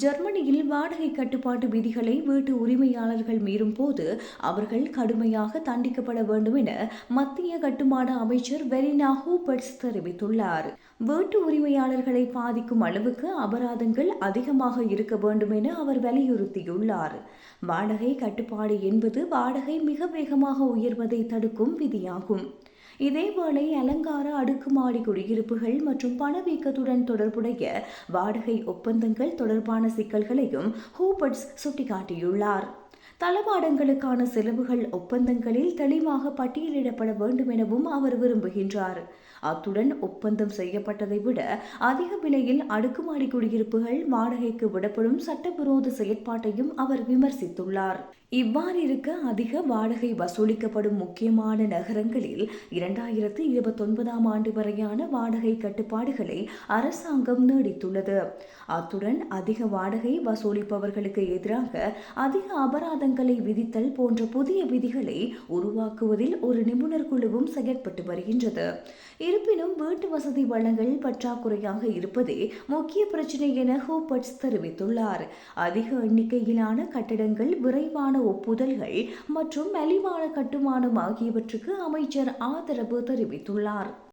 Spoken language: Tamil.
ஜெர்மனியில் வாடகை கட்டுப்பாட்டு விதிகளை வீட்டு உரிமையாளர்கள் மீறும் போது அவர்கள் கடுமையாக தண்டிக்கப்பட வேண்டும் என மத்திய கட்டுமான அமைச்சர் வெரினா ஹூபர்ட்ஸ் தெரிவித்துள்ளார். வீட்டு உரிமையாளர்களை பாதிக்கும் அளவுக்கு அபராதங்கள் அதிகமாக இருக்க வேண்டும் என அவர் வலியுறுத்தியுள்ளார். வாடகை கட்டுப்பாடு என்பது வாடகை மிக வேகமாக உயர்வதை தடுக்கும் விதியாகும். இதேவேளை அலங்கார அடுக்குமாடி குடியிருப்புகள் மற்றும் பணவீக்கத்துடன் தொடர்புடைய வாடகை ஒப்பந்தங்கள் தொடர்பான சிக்கல்களையும் ஹூபர்ட்ஸ் சுட்டிக்காட்டியுள்ளார். தளவாடங்களுக்கான செலவுகள் ஒப்பந்தங்களில் தெளிவாக பட்டியலிடப்பட வேண்டும் எனவும் அவர் விரும்புகின்றார். அத்துடன் ஒப்பந்தம் செய்யப்பட்டதை விட அதிக விலையில் அடுக்குமாடி குடியிருப்புகள் வாடகைக்கு விடப்படும் சட்டவிரோத செயற்பாட்டையும் அவர் விமர்சித்துள்ளார். இவ்வாறிருக்க அதிக வாடகை வசூலிக்கப்படும் முக்கியமான நகரங்களில் இரண்டாயிரத்து இருபத்தொன்பதாம் ஆண்டு வரையான வாடகை கட்டுப்பாடுகளை அரசாங்கம் நீடித்துள்ளது. அத்துடன் அதிக வாடகை வசூலிப்பவர்களுக்கு எதிராக அதிக அபராதங்கள் விதித்தல் போன்ற புதிய விதிகளை உருவாக்குவதில் ஒரு நிபுணர் குழுவும் செயற்பட்டு வருகின்றது. இருப்பினும் வீட்டு வசதி வளங்கள் பற்றாக்குறையாக இருப்பதே முக்கிய பிரச்சினை என ஹூபர்ட்ஸ் தெரிவித்துள்ளார். அதிக எண்ணிக்கையிலான கட்டடங்கள் விரைவான ஒப்புதல்கள் மற்றும் மலிவான கட்டுமானம் ஆகியவற்றுக்கு அமைச்சர் ஆதரவு தெரிவித்துள்ளார்.